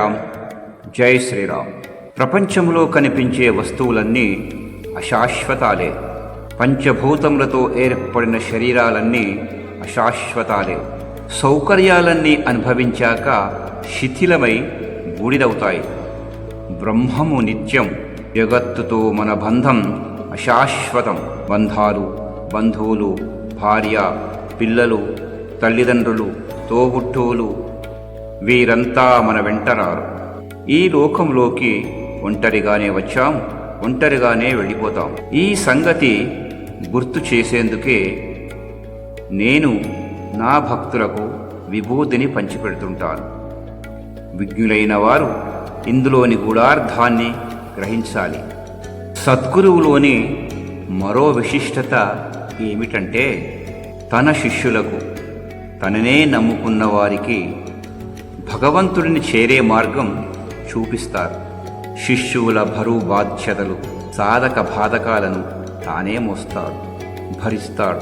శ్రీరామ్. జై శ్రీరామ్. ప్రపంచంలో కనిపించే వస్తువులన్నీ అశాశ్వతాలే. పంచభూతములతో ఏర్పడిన శరీరాలన్నీ అశాశ్వతాలే. సౌకర్యాలన్నీ అనుభవించాక శిథిలమై బూడిదవుతాయి. బ్రహ్మము నిత్యం జగత్తుతో మన బంధం అశాశ్వతం. బంధాలు బంధువులు భార్య పిల్లలు తల్లిదండ్రులు తోబుట్టువులు వీరంతా మన వెంటరారు. ఈ లోకంలోకి ఒంటరిగానే వచ్చాం ఒంటరిగానే వెళ్ళిపోతాం ఈ సంగతి గుర్తు చేసేందుకే నేను నా భక్తులకు విభూతిని పంచిపెడుతుంటాను. విజ్ఞులైన వారు ఇందులోని గూఢార్థాన్ని గ్రహించాలి. సద్గురువులోని మరో విశిష్టత ఏమిటంటే తన శిష్యులకు తననే నమ్ముకున్న వారికి భగవంతుడిని చేరే మార్గం చూపిస్తారు. శిష్యువుల బరువు బాధ్యతలు సాధక బాధకాలను తానే మోస్తాడు భరిస్తాడు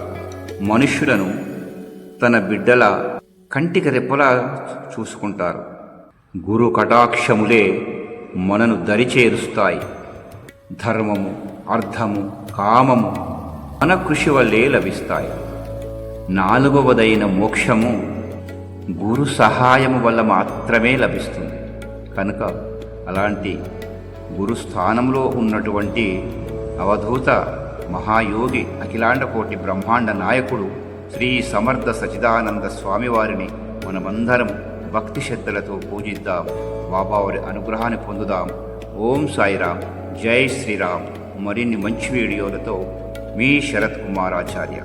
మనుష్యులను తన బిడ్డల కంటికి రెప్పలా చూసుకుంటారు. గురు కటాక్షములే మనను దరిచేరుస్తాయి. ధర్మము అర్థము కామము మన కృషి వల్లే లభిస్తాయి. నాలుగవదైన మోక్షము గురు సహాయము వల్ల మాత్రమే లభిస్తుంది. కనుక అలాంటి గురు స్థానంలో ఉన్నటువంటి అవధూత మహాయోగి అఖిలాండ కోటి బ్రహ్మాండ నాయకుడు శ్రీ సమర్థ సచిదానంద స్వామివారిని మనమందరం భక్తి శ్రద్ధలతో పూజిద్దాం. బాబావారి అనుగ్రహాన్ని పొందుదాం. ఓం సాయిరామ్. జై శ్రీరామ్. మరిన్ని మంచి వీడియోలతో మీ శరత్ కుమారాచార్య.